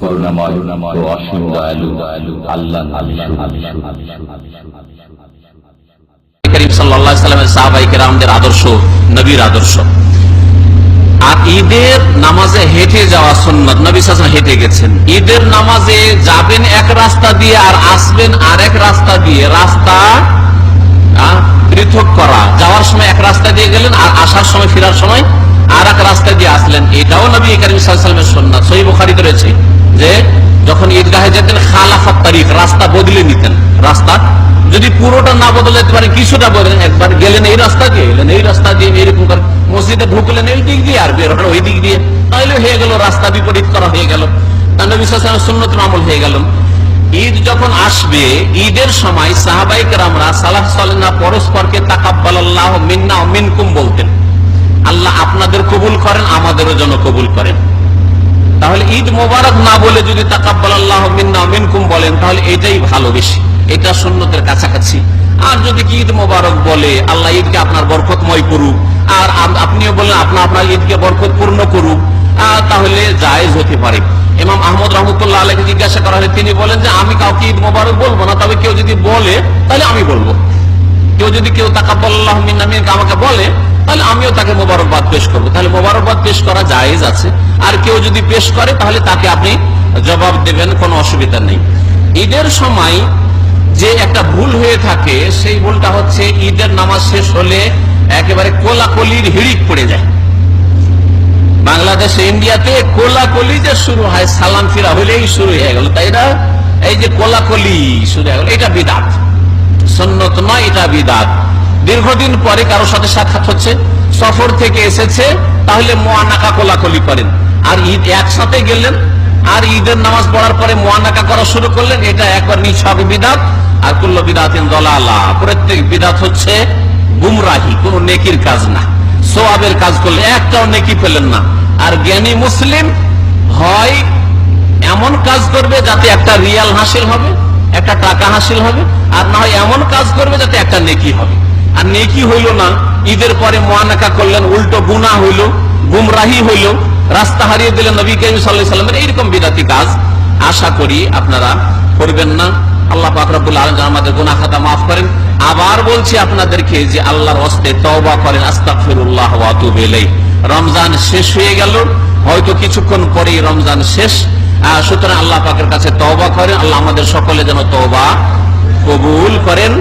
করুণাময় ও অসীম দয়ালু আল্লাহ নামাজে ঈদের নামাজে যাবেন এক রাস্তা দিয়ে আর আসবেন আর এক রাস্তা দিয়ে। রাস্তা পৃথক করা। যাওয়ার সময় এক রাস্তা দিয়ে গেলেন আর আসার সময়, ফেরার সময় আর এক রাস্তা দিয়ে আসলেন। এটাও নবী করিম সাল্লামের সই বুখারিতে রয়েছে যে যখন ঈদগাহে যেতেন তারিখ, রাস্তা বদলে নিতেন। রাস্তা যদি পুরোটা না বদলে যেতে পারে, কিছুটা বদলেন একবার গেলেন এই রাস্তা দিয়ে এলেন এই রাস্তা দিয়ে করে মসজিদে ঢুকলেন, এই দিক দিয়ে আর বের ওই দিক দিয়ে। হয়ে গেল, রাস্তা বিপরীত করা হয়ে গেল। সুন্নত আমল হয়ে গেল। ঈদ যখন আসবে, ঈদের সময় সাহাবাইক রামরা সালাহ সালেনা পরস্পরকে তাকাব্বাল্লাহ মিন্না মিনকুম বলতেন। আল্লাহ আপনাদের কবুল করেন, আমাদেরও যেন কবুল করেন। তাহলে ঈদ মোবারক না বলে যদি তাকাব্বাল আল্লাহ মিনকুম বলেন, তাহলে এটাই ভালো বেশি। এটা সুন্নতের কাছাকাছি। আর যদি ঈদ মোবারক বলে, আল্লাহ ঈদকে আপনার বরকতময় করুক, আর আপনিও বললেন, আপনার আপনার ঈদকে বরকতপূর্ণ করুক তাহলে জায়েজ হতে পারে। ইমাম আহমদ রহমতুল্লাহ আলহকে জিজ্ঞাসা করা হলে তিনি বলেন যে, আমি কাউকে ঈদ মোবারক বলব না, তবে কেউ যদি বলে, তাহলে আমি বলব। কেউ যদি কেউ তাকাব্বাল্লাহ মিনকা আমাকে বলে তাহলে আমিও তাকে মোবারকবাদ পেশ করব। তাহলে মোবারকবাদ পেশ করা জায়েজ আছে। আর কেউ যদি পেশ করে, তাহলে তাকে আপনি জবাব দেবেন, কোনো অসুবিধা নেই। ঈদের সময় যে একটা ভুল হয়ে থাকে, সেই ভুলটা হচ্ছে ঈদের নামাজ শেষ হলে একেবারে কোলাকলির হিড়িক পড়ে যায়। বাংলাদেশে, ইন্ডিয়াতে কোলাকলি যে শুরু হয়, সালাম ফিরা হলেই শুরু হয়ে গেল, তাই না? এই যে কোলাকলি শুরু হয়ে গেল, এটা বিদাত। সন্ন্যত নয়, এটা বিদাত। দীর্ঘদিন পরে কারও সাথে সাক্ষাৎ হচ্ছে, সফর থেকে এসেছে, তাহলে মোয়ানাকা কোলাকলি করেন। আর ঈদ একসাথে গেলেন, আর ঈদের নামাজ পড়ার পরে মোয়ানাকা করা শুরু করলেন, এটা একবার নিছক বিদাত, আর কুল্ল বিদাতিন দলালা। প্রত্যেক বিদাত হচ্ছে গুমরাহি, কোন নেকির কাজ না। সোয়াবের কাজ করলে একটাও নেকি পেলেন না। আর জ্ঞানী মুসলিম হয়, এমন কাজ করবে যাতে একটা রিয়াল হাসিল হবে, একটা টাকা হাসিল হবে, আর না হয় এমন কাজ করবে যাতে একটা নেকি হবে। আর নেকি হইল না। ঈদের পরে মোয়ানাকা করলেন, উল্টো গুনা হইল, গুমরাহি হইল, রাস্তা হারিয়ে দিলেন নবী করিম সাল্লাহ সাল্লামের এইরকম বিদাতি কাজ। আশা করি আপনারা করবেন না। আল্লাহ পাকরাবুল আলম আমাদের গুনা খাতা মাফ করেন। আবার বলছি আপনাদেরকে যে আল্লাহর হস্তে তওবা করেন, আস্তাগফিরুল্লাহ ওয়া আতুবু ইলাইহি। রমজান শেষ হয়ে গেল, হয়তো কিছুক্ষণ পরেই রমজান শেষ। সুতরাং আল্লাহ পাকের কাছে তওবা করেন, আল্লাহ আমাদের সকলে যেন তওবা কবুল করেন।